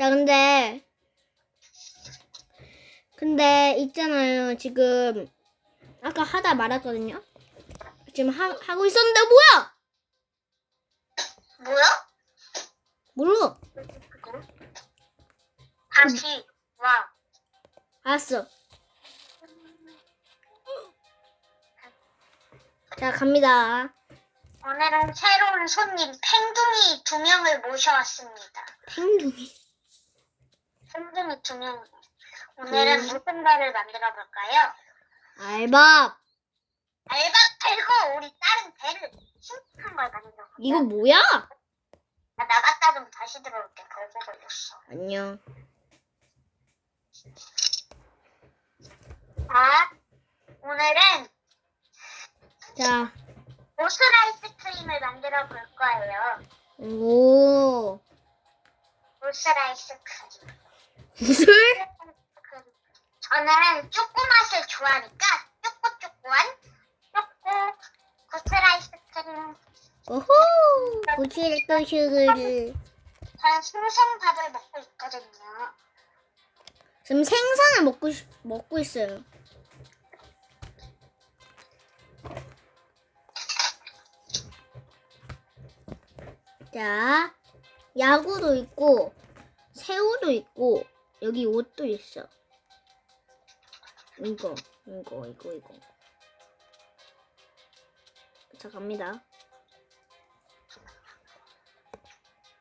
자, 근데 근데 있잖아요. 지금 아까 하다 말았거든요. 지금 하, 하고 있었는데 뭐야? 뭐야? 몰라. 다시 와. 알았어. 자, 갑니다. 오늘은 새로운 손님 팽둥이 두 명을 모셔왔습니다. 팽둥이. 두 명. 오늘은 음. 무슨 배를 만들어 볼까요? 알밥. 알박 말고 우리 다른 배를 신박한 걸 만들어 볼까요? 이거 뭐야? 나 나갔다 좀 다시 들어올게. 걸고 걸렸어. 안녕. 자, 오늘은 자, 보슬 아이스크림을 만들어 볼 거예요. 오. 보슬 아이스크림. 무슨? 저는 초코 맛을 좋아하니까 초코 초코한 초코 보슬 아이스 크림. 오호. 고치를 슈그를. 저는 생선밥을 먹고 있거든요. 지금 생선을 먹고 싶- 먹고 있어요. 자, 야구도 있고 새우도 있고 여기 옷도 있어. 이거, 이거, 이거, 이거. 자, 갑니다.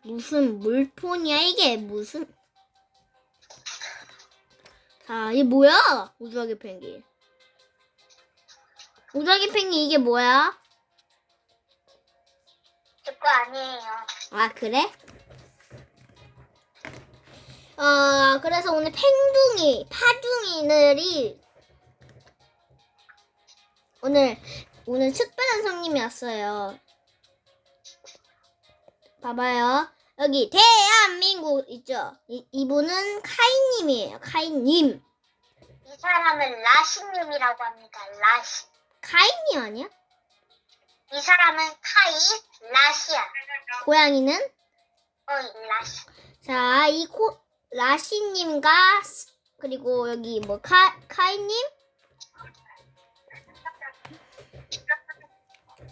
무슨 물폰이야 이게 무슨? 자, 이게 뭐야? 우주아기 펭귄. 우주아기 펭귄 이게 뭐야? 제 거 아니에요. 아, 그래? 어, 그래서 오늘 팽둥이, 파둥이들이 오늘, 오늘 특별한 손님이 왔어요. 봐봐요. 여기 대한민국 있죠? 이, 이분은 카이님이에요. 카이님. 이 사람은 라시님이라고 합니다. 라시. 카이님 아니야? 이 사람은 카이 라시야. 고양이는? 어이 라시. 자, 이 코, 라시님과, 스- 그리고 여기 뭐, 카, 카이님?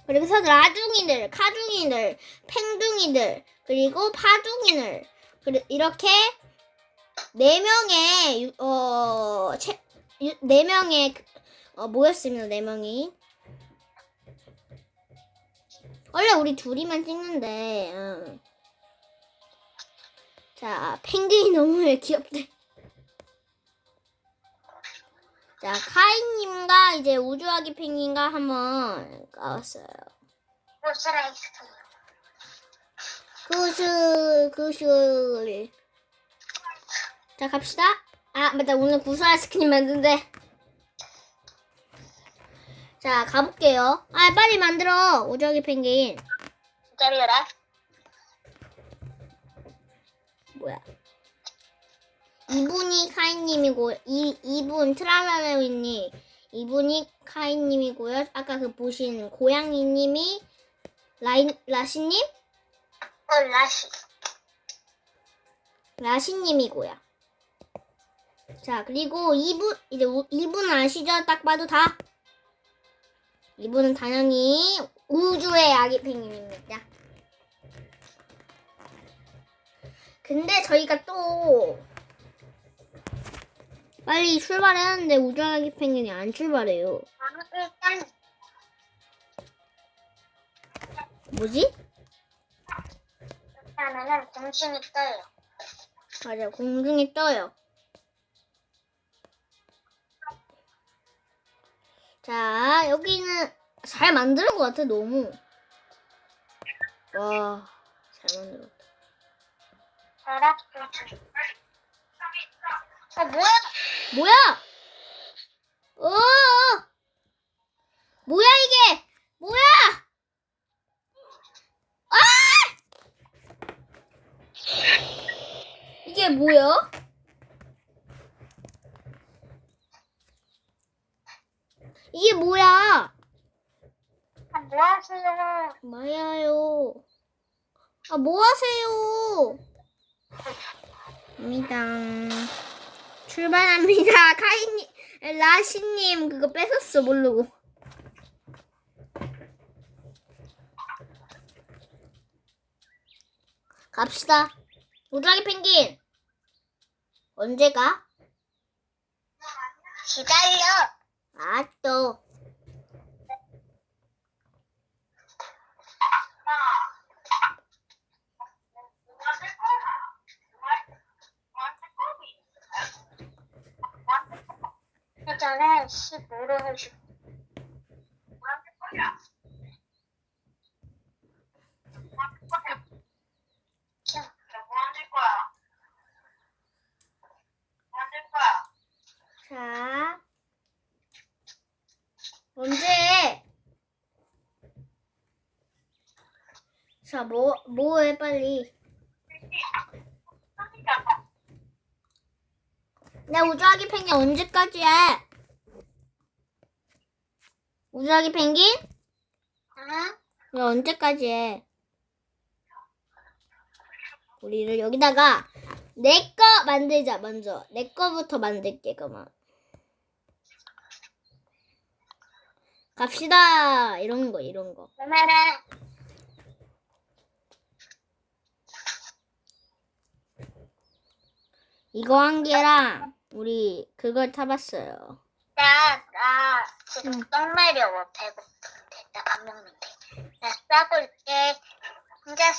그리고 서 라둥이들, 카둥이들, 팽둥이들, 그리고 파둥이들. 이렇게 네 명의, 유- 어, 채, 유- 네 명의, 그- 어, 모였습니다, 네 명이. 원래 우리 둘이만 찍는데, 응. 자, 펭귄이 너무 귀엽대. 자, 카이님과 이제 우주아기 펭귄과 한번 아이스크림. 구슬, 구슬. 자, 갑시다. 아, 맞다. 오늘 구슬 아이스크림 만든대. 자, 가볼게요. 아, 빨리 만들어. 우주아기 펭귄. 기다려라. 뭐야? 이분이 카이님이고 이 이분 트라라라위님 이분이 카이님이고요. 아까 그 보신 고양이님이 라인 라시님 어 라시. 라시님이고요. 자 그리고 이분 이제 우- 이분 아시죠? 딱 봐도 다 이분은 당연히 우주의 아기 펭귄입니다. 근데 저희가 또 빨리 출발했는데 우주의 아기 펭귄이 안 출발해요. 뭐지? 일단은 공신이 떠요. 맞아, 공중에 떠요. 자, 여기는 잘 만드는 것 같아, 너무. 와, 잘 만들었다. 알았어. 어 뭐야? 뭐야? 어! 뭐야, 이게? 뭐야? 아! 이게 뭐야? 이게 뭐야? 아, 뭐 하세요? 뭐야요? 아, 뭐 하세요? 입니다. 출발합니다. 카이님, 라시님 그거 뺏었어 모르고. 갑시다. 우드라기 펭귄. 언제 가? 기다려. 아 또. 전에 씨 모르고 싶. 자. 언제? 해? 자, 뭐, 뭐 해, 빨리. 내 우주아기 펭귄 언제까지 해? 우주아기 펭귄? 응? 왜 언제까지 해? 우리를 여기다가 내 거 만들자 먼저 내 거부터 만들게 그만 갑시다 이런 거 이런 거 이거 한 개랑 우리 그걸 타봤어요 나, 나 지금 응. 떡 마려워 배고픈데 나 밥 먹는데 나 싸볼게 혼자